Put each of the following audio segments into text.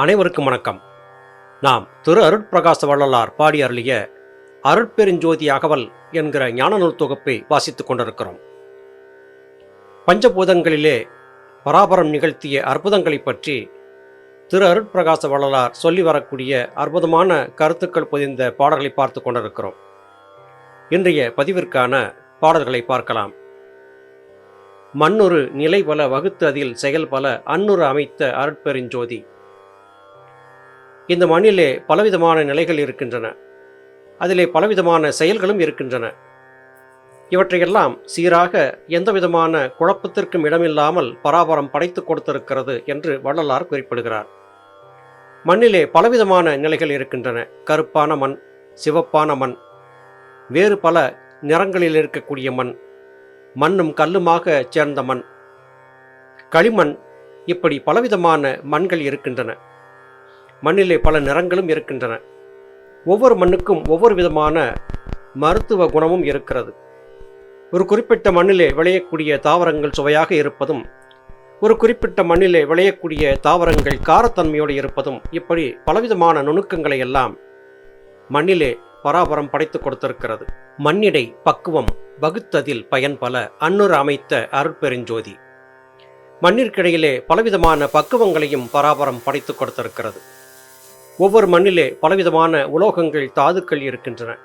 அனைவருக்கும் வணக்கம். நாம் திரு அருட்பிரகாச வள்ளலார் பாடி அருளிய அருட்பெருஞ்சோதி அகவல் என்கிற ஞான நூல் தொகுப்பை வாசித்துக் கொண்டிருக்கிறோம். பஞ்சபூதங்களிலே பராபரம் நிகழ்த்திய அற்புதங்களைப் பற்றி திரு அருட்பிரகாச வள்ளலார் சொல்லி வரக்கூடிய அற்புதமான கருத்துக்கள் பொதிந்த பாடல்களை பார்த்து கொண்டிருக்கிறோம். இன்றைய பதிவிற்கான பாடல்களை பார்க்கலாம். மண்ணொரு நிலை பல வகுத்து அதில் செயல் பல அன்னுரு அமைத்த அருட்பெருஞ்சோதி. இந்த மண்ணிலே பலவிதமான நிலைகள் இருக்கின்றன. அதிலே பலவிதமான செயல்களும் இருக்கின்றன. இவற்றையெல்லாம் சீராக எந்தவிதமான குழப்பத்திற்கும் இடமில்லாமல் பராபரம் படைத்து கொடுத்திருக்கிறது என்று வள்ளலார் குறிப்பிடுகிறார். மண்ணிலே பலவிதமான நிலைகள் இருக்கின்றன. கருப்பான மண் சிவப்பான மண் வேறு பல நிறங்களில் இருக்கக்கூடிய மண் மண்ணும் கல்லுமாக சேர்ந்த மண் களிமண் இப்படி பலவிதமான மண்கள் இருக்கின்றன. மண்ணிலே பல நிறங்களும் இருக்கின்றன. ஒவ்வொரு மண்ணுக்கும் ஒவ்வொரு விதமான மருத்துவ குணமும் இருக்கிறது. ஒரு குறிப்பிட்ட மண்ணிலே விளையக்கூடிய தாவரங்கள் சுவையாக இருப்பதும் ஒரு குறிப்பிட்ட மண்ணிலே விளையக்கூடிய தாவரங்கள் காரத்தன்மையோடு இருப்பதும் இப்படி பலவிதமான நுணுக்கங்களை எல்லாம் மண்ணிலே பராபரம் படைத்து கொடுத்திருக்கிறது. மண்ணிடை பக்குவம் வகுத்ததில் பயன் பல அன்னுர் அமைத்த அருட்பெருஞ்சோதி. மண்ணிற்கிடையிலே பலவிதமான பக்குவங்களையும் பராபரம் படைத்து கொடுத்திருக்கிறது. ஒவ்வொரு மண்ணிலே பலவிதமான உலோகங்கள் தாதுக்கள் இருக்கின்றன.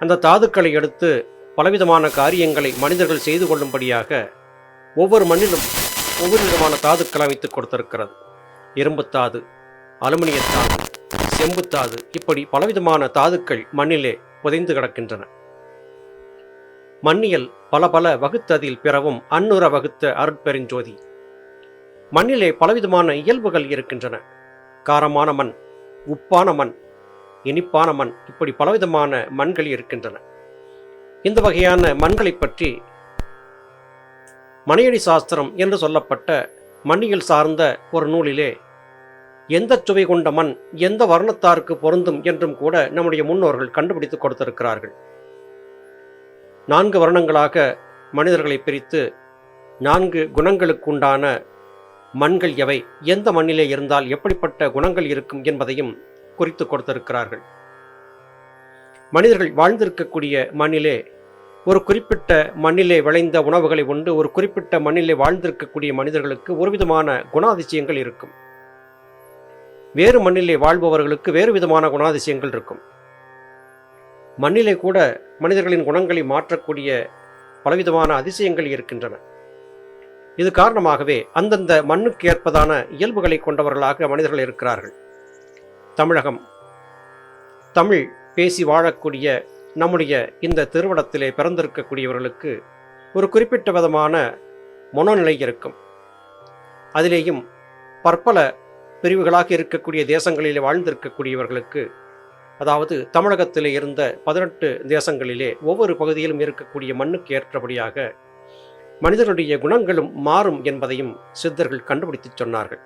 அந்த தாதுக்களை எடுத்து பலவிதமான காரியங்களை மனிதர்கள் செய்து கொள்ளும்படியாக ஒவ்வொரு மண்ணிலும் ஒவ்வொரு விதமான தாதுக்கள் அமைத்து கொடுத்திருக்கிறது. இரும்புத்தாது அலுமினியத்தாது செம்புத்தாது இப்படி பலவிதமான தாதுக்கள் மண்ணிலே புதைந்து கிடக்கின்றன. மண்ணியல் பல பல வகுத்ததில் பிறவும் அன்னுர வகுத்த அருட்பெருஞ்சோதி. மண்ணிலே பலவிதமான இயல்புகள் இருக்கின்றன. காரமான மண் உப்பான மண் இனிப்பான மண் இப்படி பலவிதமான மண்கள் இருக்கின்றன. இந்த வகையான மண்களை பற்றி மணியடி சாஸ்திரம் என்று சொல்லப்பட்ட மண்ணியல் சார்ந்த ஒரு நூலிலே எந்த சுவை கொண்ட மண் எந்த வர்ணத்தாருக்கு பொருந்தும் என்றும் கூட நம்முடைய முன்னோர்கள் கண்டுபிடித்து கொடுத்திருக்கிறார்கள். நான்கு வருணங்களாக மனிதர்களை பிரித்து நான்கு குணங்களுக்குண்டான மண்கள் எவை? எந்த மண்ணிலே இருந்தால் எப்படிப்பட்ட குணங்கள் இருக்கும் என்பதையும் குறித்து கொடுத்திருக்கிறார்கள். மனிதர்கள் வாழ்ந்திருக்கக்கூடிய மண்ணிலே ஒரு குறிப்பிட்ட மண்ணிலே விளைந்த உணவுகளை உண்டு ஒரு குறிப்பிட்ட மண்ணிலே வாழ்ந்திருக்கக்கூடிய மனிதர்களுக்கு ஒரு விதமான குணாதிசயங்கள் இருக்கும். வேறு மண்ணிலே வாழ்பவர்களுக்கு வேறு விதமான குணாதிசயங்கள் இருக்கும். மண்ணிலே கூட மனிதர்களின் குணங்களை மாற்றக்கூடிய பலவிதமான அதிசயங்கள் இருக்கின்றன. இது காரணமாகவே அந்தந்த மண்ணுக்கு ஏற்பதான இயல்புகளை கொண்டவர்களாக மனிதர்கள் இருக்கிறார்கள். தமிழகம். தமிழ் பேசி வாழக்கூடிய நம்முடைய இந்த திருவடத்திலே பிறந்திருக்கக்கூடியவர்களுக்கு ஒரு குறிப்பிட்ட விதமான மனோநிலை இருக்கும். அதிலேயும் பற்பல பிரிவுகளாக இருக்கக்கூடிய தேசங்களிலே வாழ்ந்திருக்கக்கூடியவர்களுக்கு அதாவது தமிழகத்திலே இருந்த பதினெட்டு தேசங்களிலே ஒவ்வொரு பகுதியிலும் இருக்கக்கூடிய மண்ணுக்கு ஏற்றபடியாக மனிதனுடைய குணங்களும் மாறும் என்பதையும் சித்தர்கள் கண்டுபிடித்துச் சொன்னார்கள்.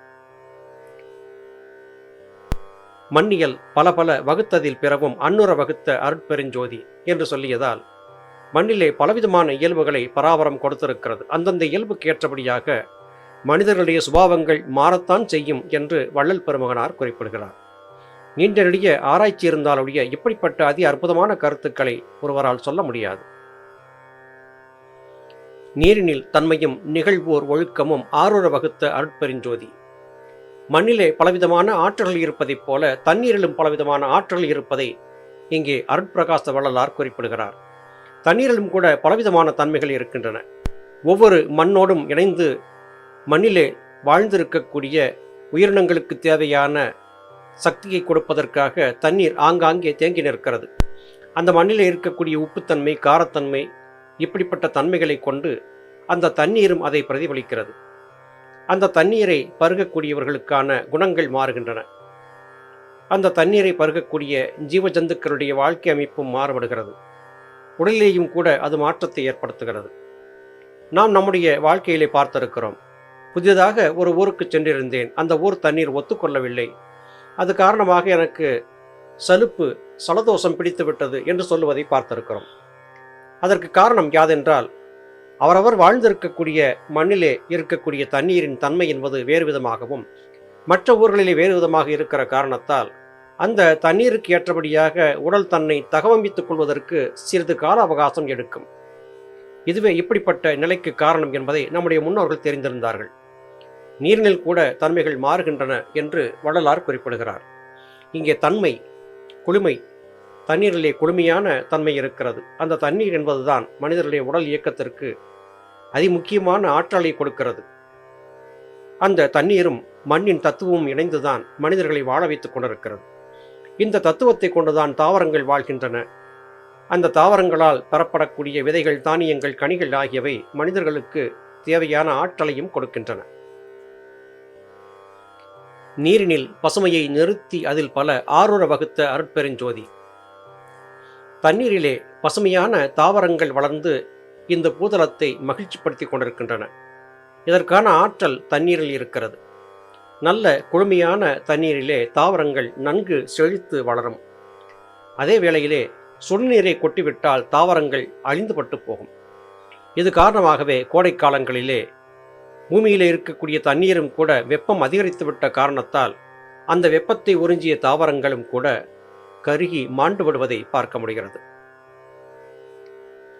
மண்ணியல் பல பல வகுத்ததில் பிறவும் அன்னுர வகுத்த அருட்பெருஞ்சோதி என்று சொல்லியதால் மண்ணிலே பலவிதமான இயல்புகளை பராபரம் கொடுத்திருக்கிறது. அந்தந்த இயல்புக்கு ஏற்றபடியாக மனிதர்களுடைய சுபாவங்கள் மாறத்தான் செய்யும் என்று வள்ளல் பெருமகனார் குறிப்பிடுகிறார். நீண்ட நெடிய ஆராய்ச்சி இருந்தாலுடைய இப்படிப்பட்ட அதி அற்புதமான கருத்துக்களை ஒருவரால் சொல்ல முடியாது. நீரினில் தன்மையும் நிகழ்வோர் ஒழுக்கமும் ஆரூர வகுத்த அருட்பெருஞ்சோதி. மண்ணிலே பலவிதமான ஆற்றல்கள் இருப்பதைப் போல தண்ணீரிலும் பலவிதமான ஆற்றல் இருப்பதை இங்கே அருட்பிரகாச வள்ளலார் குறிப்பிடுகிறார். தண்ணீரிலும் கூட பலவிதமான தன்மைகள் இருக்கின்றன. ஒவ்வொரு மண்ணோடும் இணைந்து மண்ணிலே வாழ்ந்திருக்கக்கூடிய உயிரினங்களுக்கு தேவையான சக்தியை கொடுப்பதற்காக தண்ணீர் ஆங்காங்கே தேங்கி நிற்கிறது. அந்த மண்ணிலே இருக்கக்கூடிய உப்புத்தன்மை காரத்தன்மை இப்படிப்பட்ட தன்மைகளை கொண்டு அந்த தண்ணீரும் அதை பிரதிபலிக்கிறது. அந்த தண்ணீரை பருகக்கூடியவர்களுக்கான குணங்கள் மாறுகின்றன. அந்த தண்ணீரை பருகக்கூடிய ஜீவ ஜந்துக்களுடைய வாழ்க்கை அமைப்பும் மாறுபடுகிறது. உடலிலேயும் கூட அது மாற்றத்தை ஏற்படுத்துகிறது. நாம் நம்முடைய வாழ்க்கையிலே பார்த்திருக்கிறோம். புதிதாக ஒரு ஊருக்கு சென்றிருந்தேன். அந்த ஊர் தண்ணீர் ஒத்துக்கொள்ளவில்லை. அது காரணமாக எனக்கு சலுப்பு சலதோஷம் பிடித்து விட்டது என்று சொல்லுவதை பார்த்திருக்கிறோம். அதற்கு காரணம் யாதென்றால் அவரவர் வாழ்ந்திருக்கக்கூடிய மண்ணிலே இருக்கக்கூடிய தண்ணீரின் தன்மை என்பது வேறு விதமாகவும் மற்ற ஊர்களிலே வேறு விதமாக இருக்கிற காரணத்தால் அந்த தண்ணீருக்கு ஏற்றபடியாக உடல் தன்னை தகவமைத்துக் கொள்வதற்கு சிறிது கால அவகாசம் எடுக்கும். இதுவே இப்படிப்பட்ட நிலைக்கு காரணம் என்பதை நம்முடைய முன்னோர்கள் தெரிந்திருந்தார்கள். நீரினில் கூட தன்மைகள் மாறுகின்றன என்று வள்ளலார் குறிப்பிடுகிறார். இங்கே தன்மை குளுமை தண்ணீரிலே குளுமையான தன்மை இருக்கிறது. அந்த தண்ணீர் என்பதுதான் மனிதர்களுடைய உடல் இயக்கத்திற்கு அதிமுக்கியமான ஆற்றலை கொடுக்கிறது. அந்த தண்ணீரும் மண்ணின் தத்துவமும் இணைந்துதான் மனிதர்களை வாழ வைத்துக் கொண்டிருக்கிறது. இந்த தத்துவத்தை கொண்டுதான் தாவரங்கள் வாழ்கின்றன. அந்த தாவரங்களால் பெறப்படக்கூடிய விதைகள் தானியங்கள் கனிகள் ஆகியவை மனிதர்களுக்கு தேவையான ஆற்றலையும் கொடுக்கின்றன. நீரினில் பசுமையை நிறுத்தி அதில் பல ஆரூர வகுத்த அருட்பெருஞ்சோதி. தண்ணீரிலே பசுமையான தாவரங்கள் வளர்ந்து இந்த பூதளத்தை மகிழ்ச்சிப்படுத்திக் கொண்டிருக்கின்றன. இதற்கான ஆற்றல் தண்ணீரில் இருக்கிறது. நல்ல குளுமையான தண்ணீரிலே தாவரங்கள் நன்கு செழித்து வளரும். அதே வேளையிலே சுடுநீரை கொட்டிவிட்டால் தாவரங்கள் அழிந்துபட்டு போகும். இது காரணமாகவே கோடை காலங்களிலே இருக்கக்கூடிய தண்ணீரும் கூட வெப்பம் அதிகரித்துவிட்ட காரணத்தால் அந்த வெப்பத்தை உறிஞ்சிய தாவரங்களும் கூட கருகி மாண்டு விடுவதை பார்க்க முடிகிறது.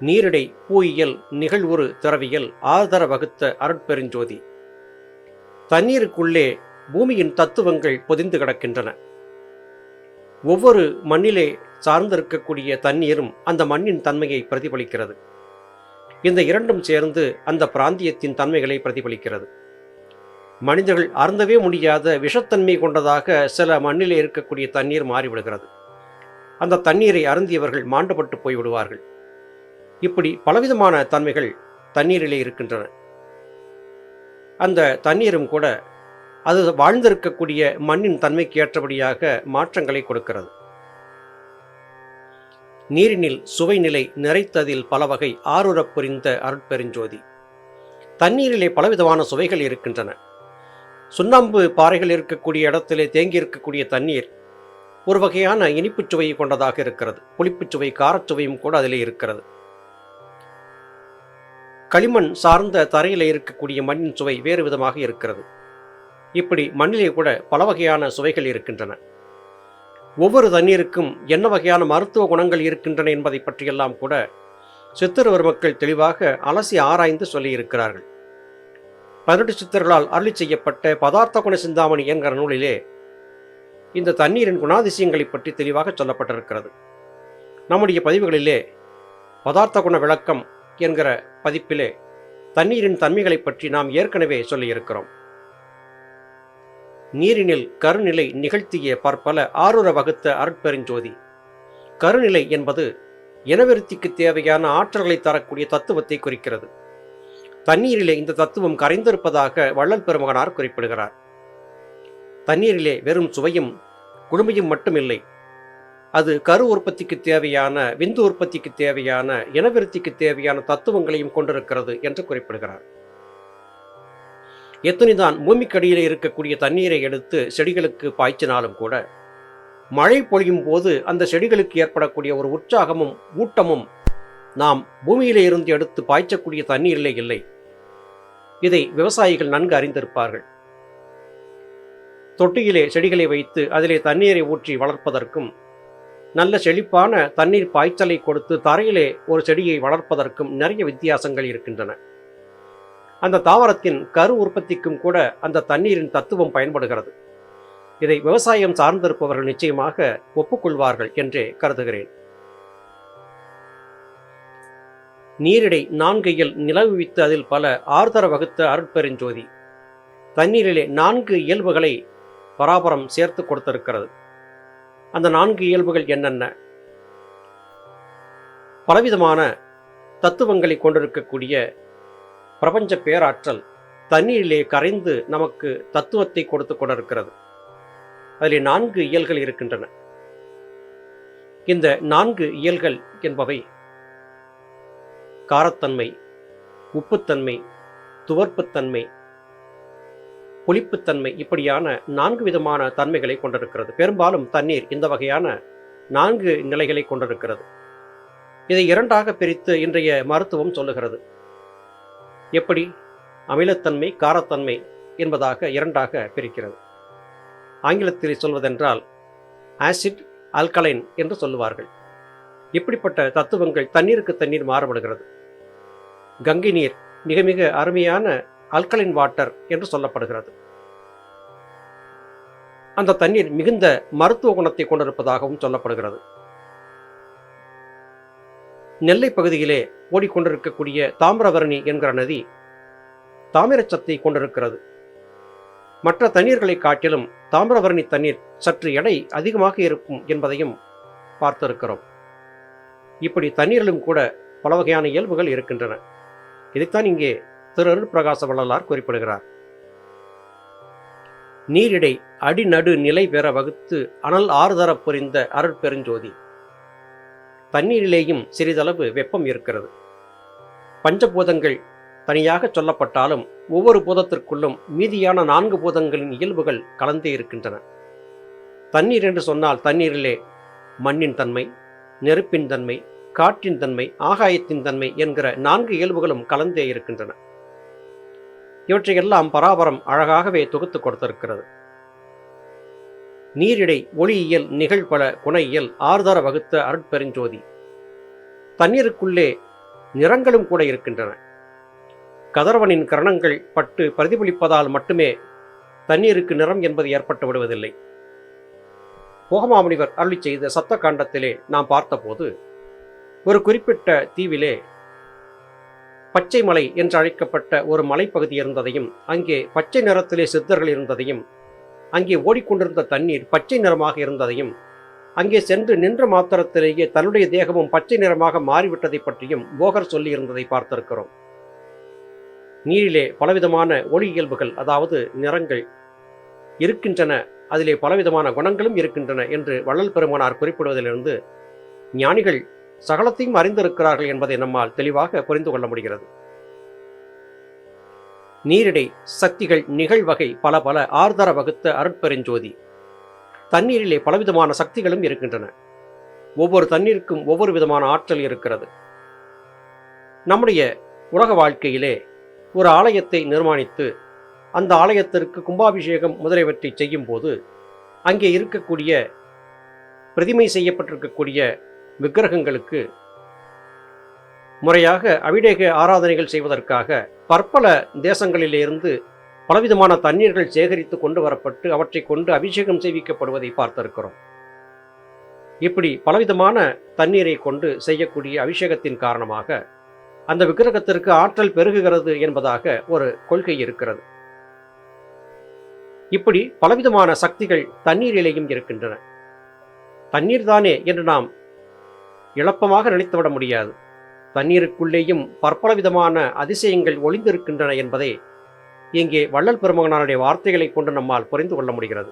நீரிடை பூயியல் நிகழ்வுறு திறவியல் ஆதர வகுத்த அருட்பெருஞ்சோதி தண்ணீருக்குள்ளே பூமியின் தத்துவங்கள் பொதிந்து கிடக்கின்றன. ஒவ்வொரு மண்ணிலே சார்ந்திருக்கக்கூடிய தண்ணீரும் அந்த மண்ணின் தன்மையை பிரதிபலிக்கிறது. இந்த இரண்டும் சேர்ந்து அந்த பிராந்தியத்தின் தன்மைகளை பிரதிபலிக்கிறது. மனிதர்கள் அருந்தவே முடியாத விஷத்தன்மை கொண்டதாக சில மண்ணிலே இருக்கக்கூடிய தண்ணீர் மாறிவிடுகிறது. அந்த தண்ணீரை அருந்தியவர்கள் மாண்டப்பட்டு போய்விடுவார்கள். இப்படி பலவிதமான தன்மைகள் தண்ணீரிலே இருக்கின்றன. அந்த தண்ணீரும் கூட அது வாழ்ந்திருக்கக்கூடிய மண்ணின் தன்மைக்கு ஏற்றபடியாக மாற்றங்களை கொடுக்கிறது. நீரினில் சுவைநிலை நிறைத்ததில் பல வகை ஆறுரப் புரிந்த அருட்பெருஞ்சோதி. தண்ணீரிலே பலவிதமான சுவைகள் இருக்கின்றன. சுண்ணாம்பு பாறைகள் இருக்கக்கூடிய இடத்திலே தேங்கி இருக்கக்கூடிய தண்ணீர் ஒரு வகையான இனிப்புச் சுவையை கொண்டதாக இருக்கிறது. புளிப்புச் சுவை காரச்சுவையும் கூட அதிலே இருக்கிறது. களிமண் சார்ந்த தரையில் இருக்கக்கூடிய மண்ணின் சுவை வேறு விதமாக இருக்கிறது. இப்படி மண்ணிலே கூட பல வகையான சுவைகள் இருக்கின்றன. ஒவ்வொரு தண்ணீருக்கும் என்ன வகையான மருத்துவ குணங்கள் இருக்கின்றன என்பதை பற்றியெல்லாம் கூட சித்திரவர் மக்கள் தெளிவாக அலசி ஆராய்ந்து சொல்லியிருக்கிறார்கள். பதினெட்டு சித்தர்களால் அருளி செய்யப்பட்ட பதார்த்த குண சிந்தாமணி என்கிற நூலிலே இந்த தண்ணீரின் குணாதிசயங்களை பற்றி தெளிவாக சொல்லப்பட்டிருக்கிறது. நம்முடைய பதிவுகளிலே பதார்த்த குண விளக்கம் என்கிற பதிப்பிலே தண்ணீரின் தன்மைகளை பற்றி நாம் ஏற்கனவே சொல்லியிருக்கிறோம். நீரினில் கருநிலை நிகழ்த்திய பற்பல ஆரூர வகுத்த அருட்பெருஞ்சோதி கருநிலை என்பது இனவிருத்திக்கு தேவையான ஆற்றல்களை தரக்கூடிய தத்துவத்தை குறிக்கிறது. தண்ணீரிலே இந்த தத்துவம் கரைந்திருப்பதாக வள்ளல் பெருமகனார் குறிப்பிடுகிறார். தண்ணீரிலே வெறும் சுவையும் குழுமையும் மட்டுமில்லை. அது கரு உற்பத்திக்கு தேவையான விந்து உற்பத்திக்கு தேவையான இனவிருத்திக்கு தேவையான தத்துவங்களையும் கொண்டிருக்கிறது என்று குறிப்பிடுகிறார். எத்தனைதான் பூமிக்கடியில் இருக்கக்கூடிய தண்ணீரை எடுத்து செடிகளுக்கு பாய்ச்சினாலும் கூட மழை பொழியும் போது அந்த செடிகளுக்கு ஏற்படக்கூடிய ஒரு உற்சாகமும் ஊட்டமும் நாம் பூமியிலே இருந்து எடுத்து பாய்ச்சக்கூடிய தண்ணீரிலே இல்லை. இதை விவசாயிகள் நன்கு அறிந்திருப்பார்கள். தொட்டியிலே செடிகளை வைத்து அதிலே தண்ணீரை ஊற்றி வளர்ப்பதற்கும் நல்ல செழிப்பான தண்ணீர் பாய்ச்சலை கொடுத்து தரையிலே ஒரு செடியை வளர்ப்பதற்கும் நிறைய வித்தியாசங்கள் இருக்கின்றன. அந்த தாவரத்தின் கரு உற்பத்திக்கும் கூட அந்த தண்ணீரின் தத்துவம் பயன்படுகிறது. இதை விவசாயம் சார்ந்திருப்பவர்கள் நிச்சயமாக ஒப்புக்கொள்வார்கள் என்றே கருதுகிறேன். நீரிடை நான்கையில் நிலவுவித்து அதில் பல ஆர்தர வகுத்த அருட்பெருஞ்சோதி. தண்ணீரிலே நான்கு இயல்புகளை பராபரம் சேர்த்து கொடுத்திருக்கிறது. அந்த நான்கு இயல்புகள் என்னென்ன? பலவிதமான தத்துவங்களை கொண்டிருக்கக்கூடிய பிரபஞ்ச பேராற்றல் தண்ணீரிலே கரைந்து நமக்கு தத்துவத்தை கொடுத்து கொண்டிருக்கிறது. அதிலே நான்கு இயல்கள் இருக்கின்றன. இந்த நான்கு இயல்கள் என்பவை காரத்தன்மை உப்புத்தன்மை துவர்ப்புத்தன்மை புளிப்புத்தன்மை இப்படியான நான்கு விதமான தன்மைகளை கொண்டிருக்கிறது. பெரும்பாலும் தண்ணீர் இந்த வகையான நான்கு நிலைகளை கொண்டிருக்கிறது. இதை இரண்டாக பிரித்து இன்றைய மருத்துவம் சொல்லுகிறது. எப்படி? அமிலத்தன்மை காரத்தன்மை என்பதாக இரண்டாக பிரிக்கிறது. ஆங்கிலத்தில் சொல்வதென்றால் ஆசிட் ஆல்கலைன் என்று சொல்லுவார்கள். இப்படிப்பட்ட தத்துவங்கள் தண்ணீருக்கு தண்ணீர் மாறுபடுகிறது. கங்கை நீர் மிக மிக அருமையான அல்கலின் வாட்டர் என்று சொல்லப்படுகிறது. அந்த தண்ணீர் மிகுந்த மருத்துவ குணத்தை கொண்டிருப்பதாகவும் சொல்லப்படுகிறது. நெல்லை பகுதியிலே ஓடிக்கொண்டிருக்கக்கூடிய தாமிரவரணி என்கிற நதி தாமிரச்சத்தை கொண்டிருக்கிறது. மற்ற தண்ணீர்களை காட்டிலும் தாமிரவரணி தண்ணீர் சற்று எடை அதிகமாக இருக்கும் என்பதையும் பார்த்திருக்கிறோம். இப்படி தண்ணீரிலும் கூட பல வகையான இயல்புகள் இருக்கின்றன. இதைத்தான் இங்கே திரு அருட்பிரகாச வள்ளலார் குறிப்பிடுகிறார். நீரிடை அடிநடு நிலை பெற வகுத்து அனல் ஆறுதரப் புரிந்த அருட்பெருஞ்சோதி தண்ணீரிலேயும் சிறிதளவு வெப்பம் இருக்கிறது. பஞ்சபூதங்கள் தனியாக சொல்லப்பட்டாலும் ஒவ்வொரு பூதத்திற்குள்ளும் மீதியான நான்கு பூதங்களின் இயல்புகள் கலந்தே இருக்கின்றன. தண்ணீர் என்று சொன்னால் தண்ணீரிலே மண்ணின் தன்மை நெருப்பின் தன்மை காற்றின் தன்மை ஆகாயத்தின் தன்மை என்கிற நான்கு இயல்புகளும் கலந்தே இருக்கின்றன. இவற்றையெல்லாம் பராபரம் அழகாகவே தொகுத்து கொடுத்திருக்கிறது. நீரிடை ஒளியியல் நிகழ்பல குணையியல் ஆறுதர வகுத்த அருட்பெருஞ்சோதி. தண்ணீருக்குள்ளே நிறங்களும் கூட இருக்கின்றன. கதர்வனின் கரணங்கள் பட்டு பிரதிபலிப்பதால் மட்டுமே தண்ணீருக்கு நிறம் என்பது ஏற்பட்டு விடுவதில்லை. போகமாமுனிவர் அருளி செய்த சத்த காண்டத்திலே நாம் பார்த்தபோது ஒரு குறிப்பிட்ட தீவிலே பச்சை மலை என்று அழைக்கப்பட்ட ஒரு மலைப்பகுதி இருந்ததையும் அங்கே பச்சை நிறத்திலே சித்தர்கள் இருந்ததையும் அங்கே ஓடிக்கொண்டிருந்த தண்ணீர் பச்சை நிறமாக இருந்ததையும் அங்கே சென்று நின்ற மாத்திரத்திலேயே தன்னுடைய தேகமும் பச்சை நிறமாக மாறிவிட்டதை பற்றியும் போகர் சொல்லியிருந்ததை பார்த்திருக்கிறோம். நீரிலே பலவிதமான ஒளி இயல்புகள் அதாவது நிறங்கள் இருக்கின்றன அதிலே பலவிதமான குணங்களும் இருக்கின்றன என்று வள்ளல் பெருமானார் குறிப்பிடுவதிலிருந்து ஞானிகள் சகலத்தையும் அறிந்திருக்கிறார்கள் என்பதை நம்மால் தெளிவாக புரிந்து கொள்ள முடிகிறது. நீரிடை சக்திகள் நிகழ்வகை பல பல ஆர்தர வகுத்த அருட்பெருஞ்சோதி. தண்ணீரிலே பலவிதமான சக்திகளும் இருக்கின்றன. ஒவ்வொரு தண்ணீருக்கும் ஒவ்வொரு விதமான ஆற்றல் இருக்கிறது. நம்முடைய உலக வாழ்க்கையிலே ஒரு ஆலயத்தை நிர்மாணித்து அந்த ஆலயத்திற்கு கும்பாபிஷேகம் முதலியவற்றை செய்யும் போது அங்கே இருக்கக்கூடிய பிரதிமை செய்யப்பட்டிருக்கக்கூடிய விக்கிரகங்களுக்கு முறையாக அபிடேக ஆராதனைகள் செய்வதற்காக பற்பல தேசங்களிலிருந்து பலவிதமான தண்ணீர்கள் சேகரித்து கொண்டு வரப்பட்டு அவற்றை கொண்டு அபிஷேகம் செய்விக்கப்படுவதை பார்த்திருக்கிறோம். இப்படி பலவிதமான தண்ணீரை கொண்டு செய்யக்கூடிய அபிஷேகத்தின் காரணமாக அந்த விக்கிரகத்திற்கு ஆற்றல் பெருகுகிறது என்பதாக ஒரு கொள்கை இருக்கிறது. இப்படி பலவிதமான சக்திகள் தண்ணீரிலேயும் இருக்கின்றன. தண்ணீர் தானே என்று நாம் இழப்பமாக நினைத்துவிட முடியாது. தண்ணீருக்குள்ளேயும் பற்பல விதமான அதிசயங்கள் ஒளிந்திருக்கின்றன என்பதை இங்கே வள்ளல் பெருமகனாருடைய வார்த்தைகளை கொண்டு நம்மால் புரிந்து கொள்ள முடிகிறது.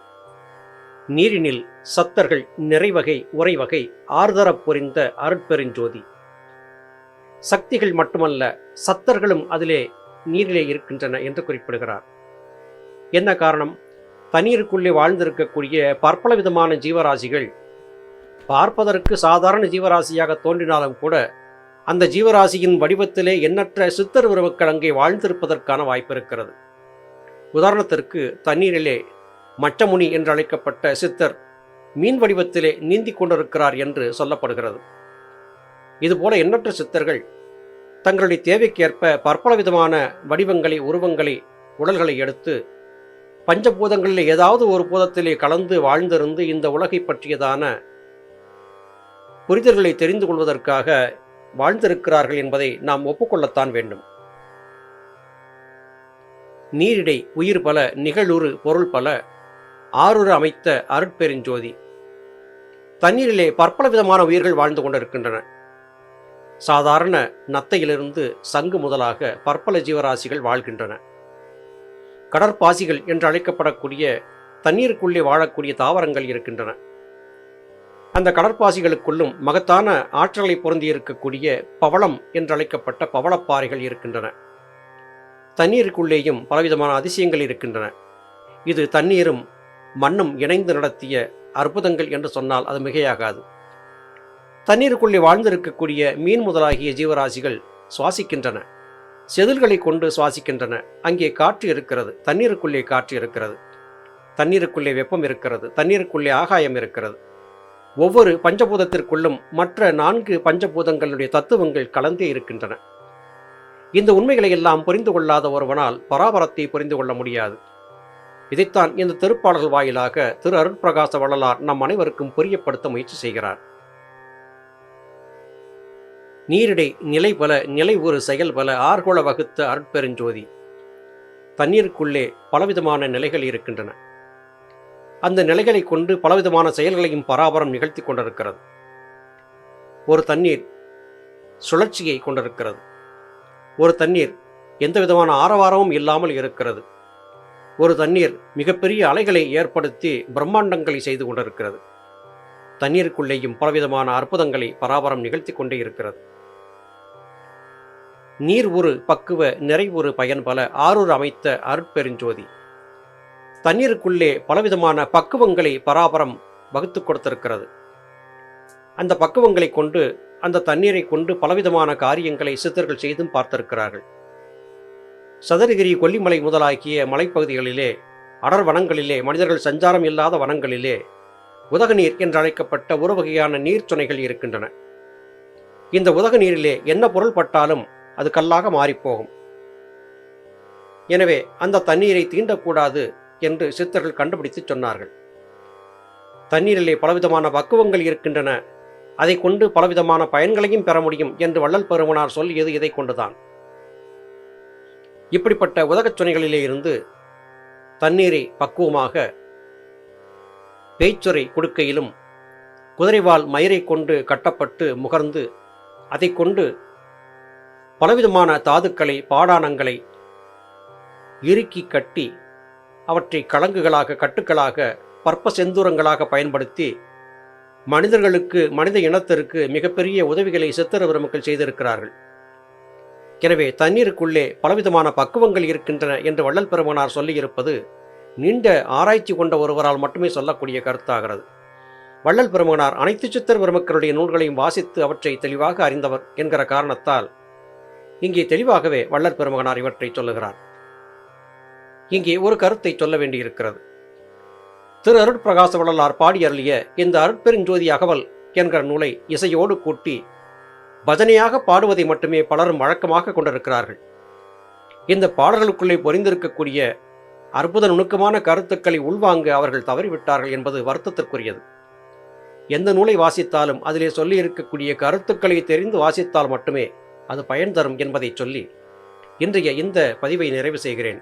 நீரினில் சத்தர்கள் நிறைவகை உறைவகை ஆறுதர பொறிந்த அருட்பெருஞ்சோதி சக்திகள் மட்டுமல்ல சத்தர்களும் அதிலே நீரிலே இருக்கின்றன என்று குறிப்பிடுகிறார். என்ன காரணம்? தண்ணீருக்குள்ளே வாழ்ந்திருக்கக்கூடிய பற்பல விதமான ஜீவராசிகள் பார்ப்பதற்கு சாதாரண ஜீவராசியாக தோன்றினாலும் கூட அந்த ஜீவராசியின் வடிவத்திலே எண்ணற்ற சித்தர் உறவுக்கள் அங்கே வாழ்ந்திருப்பதற்கான வாய்ப்பு இருக்கிறது. உதாரணத்திற்கு தண்ணீரிலே மச்சமுனி என்று அழைக்கப்பட்ட சித்தர் மீன் வடிவத்திலே நீந்திக் கொண்டிருக்கிறார் என்று சொல்லப்படுகிறது. இதுபோல எண்ணற்ற சித்தர்கள் தங்களுடைய தேவைக்கேற்ப பற்பல விதமான வடிவங்களை உருவங்களை உடல்களை எடுத்து பஞ்சபூதங்களில் ஏதாவது ஒரு பூதத்திலே கலந்து வாழ்ந்திருந்து இந்த உலகை பற்றியதான புரிதல்களை தெரிந்து கொள்வதற்காக வாழ்ந்திருக்கிறார்கள் என்பதை நாம் ஒப்புக்கொள்ளத்தான் வேண்டும். நீரிடை உயிர் பல நிகழுறு பொருள் பல ஆறுரு அமைத்த அருட்பெருஞ்சோதி தண்ணீரிலே பற்பல விதமான உயிர்கள் வாழ்ந்து கொண்டிருக்கின்றன. சாதாரண நத்தையிலிருந்து சங்கு முதலாக பற்பல ஜீவராசிகள் வாழ்கின்றன. கடற்பாசிகள் என்று அழைக்கப்படக்கூடிய தண்ணீருக்குள்ளே வாழக்கூடிய தாவரங்கள் இருக்கின்றன. அந்த கடற்பாசிகளுக்குள்ளும் மகத்தான ஆற்றலை பொருந்தியிருக்கக்கூடிய பவளம் என்றழைக்கப்பட்ட பவளப்பாறைகள் இருக்கின்றன. தண்ணீருக்குள்ளேயும் பலவிதமான அதிசயங்கள் இருக்கின்றன. இது தண்ணீரும் மண்ணும் இணைந்து நடத்திய அற்புதங்கள் என்று சொன்னால் அது மிகையாகாது. தண்ணீருக்குள்ளே வாழ்ந்திருக்கக்கூடிய மீன் முதலாகிய ஜீவராசிகள் சுவாசிக்கின்றன. செதில்களை கொண்டு சுவாசிக்கின்றன. அங்கே காற்று இருக்கிறது. தண்ணீருக்குள்ளே காற்று இருக்கிறது. தண்ணீருக்குள்ளே வெப்பம் இருக்கிறது. தண்ணீருக்குள்ளே ஆகாயம் இருக்கிறது. ஒவ்வொரு பஞ்சபூதத்திற்குள்ளும் மற்ற நான்கு பஞ்சபூதங்களுடைய தத்துவங்கள் கலந்தே இருக்கின்றன. இந்த உண்மைகளை எல்லாம் புரிந்து கொள்ளாத ஒருவனால் பராபரத்தை புரிந்து கொள்ள முடியாது. இதைத்தான் இந்த திருப்பாடல்கள் வாயிலாக திரு அருட்பிரகாச வள்ளலார் நம் அனைவருக்கும் புரியப்படுத்த முயற்சி செய்கிறார். நீரிடை நிலை பல நிலை ஒரு செயல் பல ஆர்கோள வகுத்த அருட்பெருஞ்சோதி. தண்ணீருக்குள்ளே பலவிதமான நிலைகள் இருக்கின்றன. அந்த நிலைகளை கொண்டு பலவிதமான செயல்களையும் பராபரம் நிகழ்த்தி கொண்டிருக்கிறது. ஒரு தண்ணீர் சுழற்சியை கொண்டிருக்கிறது. ஒரு தண்ணீர் எந்த விதமான ஆரவாரமும் இல்லாமல் இருக்கிறது. ஒரு தண்ணீர் மிகப்பெரிய அலைகளை ஏற்படுத்தி பிரம்மாண்டங்களை செய்து கொண்டிருக்கிறது. தண்ணீருக்குள்ளேயும் பலவிதமான அற்புதங்களை பராபரம் நிகழ்த்தி கொண்டே இருக்கிறது. நீர் ஒரு பக்குவ நிறை ஒரு பயன் பல ஆரூர் அமைத்த அருட்பெருஞ்சோதி. தண்ணீருக்குள்ளே பலவிதமான பக்குவங்களை பராபரம் வகுத்து கொடுத்திருக்கிறது. அந்த பக்குவங்களை கொண்டு அந்த தண்ணீரை கொண்டு பலவிதமான காரியங்களை சித்தர்கள் செய்தும் பார்த்திருக்கிறார்கள். சதுரகிரி கொல்லிமலை முதலாகிய மலைப்பகுதிகளிலே அடர் வனங்களிலே மனிதர்கள் சஞ்சாரம் இல்லாத வனங்களிலே உதகநீர் என்று என்றழைக்கப்பட்ட ஒரு வகையான நீர் துணைகள் இருக்கின்றன. இந்த உதக நீரிலே என்ன பொருள் பட்டாலும் அது கல்லாக மாறிப்போகும். எனவே அந்த தண்ணீரை தீண்டக்கூடாது என்று சித்தர்கள் கண்டுபிடித்து சொன்னார்கள். தண்ணீரிலே பலவிதமான பக்குவங்கள் இருக்கின்றன. அதை கொண்டு பலவிதமான பயன்களையும் பெற முடியும் என்று வள்ளல் பெருமனார் சொல்லியது இதை கொண்டுதான். இப்படிப்பட்ட உதகச் சுனைகளிலே இருந்து தண்ணீரை பக்குவமாக பேய்ச்சொரை கொடுக்கையிலும் குதிரைவால் மயிரை கொண்டு கட்டப்பட்டு முகர்ந்து அதை கொண்டு பலவிதமான தாதுக்களை பாடானங்களை இறுக்கி கட்டி அவற்றை கலங்குகளாக கட்டுக்களாக பற்ப செந்தூரங்களாக பயன்படுத்தி மனிதர்களுக்கு மனித இனத்திற்கு மிகப்பெரிய உதவிகளை சித்திர பெருமக்கள் செய்திருக்கிறார்கள். எனவே தண்ணீருக்குள்ளே பலவிதமான பக்குவங்கள் இருக்கின்றன என்று வள்ளல் பெருமனார் சொல்லியிருப்பது நீண்ட ஆராய்ச்சி கொண்ட ஒருவரால் மட்டுமே சொல்லக்கூடிய கருத்தாகிறது. வள்ளல் பெருமனார் அனைத்து சித்திர பெருமக்களுடைய நூல்களையும் வாசித்து அவற்றை தெளிவாக அறிந்தவர் என்கிற காரணத்தால் இங்கே தெளிவாகவே வள்ளல் பெருமகனார் இவற்றை சொல்லுகிறார். இங்கே ஒரு கருத்தை சொல்ல வேண்டியிருக்கிறது. திரு அருட்பிரகாச வள்ளலார் பாடி அருளிய இந்த அருட்பெருஞ்சோதி அகவல் என்கிற நூலை இசையோடு கூட்டி பஜனையாக பாடுவதை மட்டுமே பலரும் வழக்கமாக கொண்டிருக்கிறார்கள். இந்த பாடல்களுக்குள்ளே பொறிந்திருக்கக்கூடிய அற்புத நுணுக்கமான கருத்துக்களை உள்வாங்க அவர்கள் தவறிவிட்டார்கள் என்பது வருத்தத்திற்குரியது. எந்த நூலை வாசித்தாலும் அதிலே சொல்லி இருக்கக்கூடிய கருத்துக்களை தெரிந்து வாசித்தால் மட்டுமே அது பயன் தரும் என்பதை சொல்லி இன்றைய இந்த பதிவை நிறைவு செய்கிறேன்.